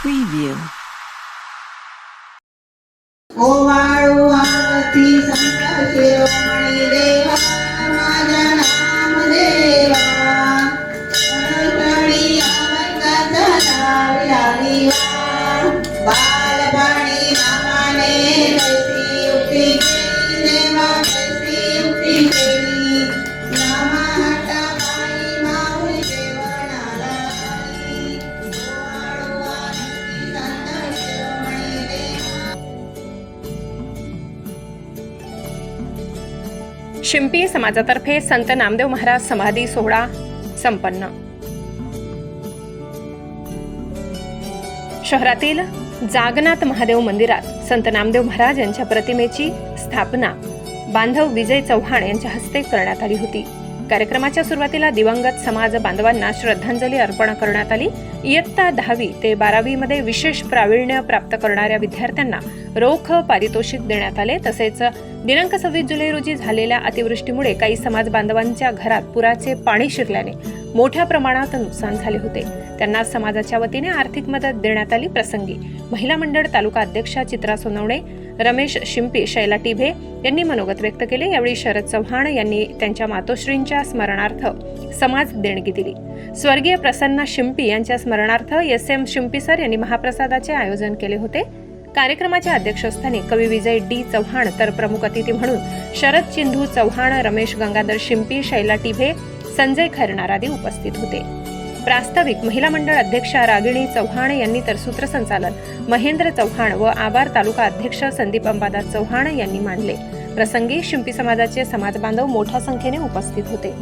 Preview. शिंपी समाजातर्फे संत नामदेव महाराज समाधी सोहळा संपन्न. शहरातील जागनाथ महादेव मंदिरात संत नामदेव महाराज यांच्या प्रतिमेची स्थापना बांधव विजय चव्हाण यांच्या हस्ते करण्यात आली होती. कार्यक्रमाच्या सुरुवातीला दिवंगत समाज बांधवांना श्रद्धांजली अर्पण करण्यात आली. इयत्ता दहावी ते बारावी मध्ये विशेष प्रावीण्य प्राप्त करणाऱ्या विद्यार्थ्यांना रोख पारितोषिक देण्यात आले. तसेच दिनांक सव्वीस जुलै रोजी झालेल्या अतिवृष्टीमुळे काही समाज बांधवांच्या घरात पुराचे पाणी शिरल्याने मोठ्या प्रमाणात नुकसान झाले होते. त्यांना समाजाच्या वतीने आर्थिक मदत देण्यात आली प्रसंगी. महिला मंडळ तालुका अध्यक्षा चित्रा सोनवणे रमेश शिंपी शैला टिभे यांनी मनोगत व्यक्त केले. यावेळी शरद चव्हाण यांनी त्यांच्या मातोश्रींच्या स्मरणार्थ समाज देणगी दिली. स्वर्गीय प्रसन्ना शिंपी यांच्या स्मरणार्थ एस एम शिंपी सर यांनी महाप्रसादाचे आयोजन केले होते. कार्यक्रमाच्या अध्यक्षस्थानी कवी विजय डी चव्हाण तर प्रमुख अतिथी म्हणून शरद चिंधू चव्हाण रमेश गंगाधर शिंपी शैला टिभे संजय खरणार आदी उपस्थित होते. प्रास्ताविक महिला मंडळ अध्यक्षा रागिणी चव्हाण यांनी तर सूत्रसंचालन महेंद्र चव्हाण व आबार तालुका अध्यक्ष संदीप अंबादास चव्हाण यांनी मांडले. प्रसंगी शिंपी समाजाचे समाज बांधव मोठ्या संख्येने उपस्थित होते.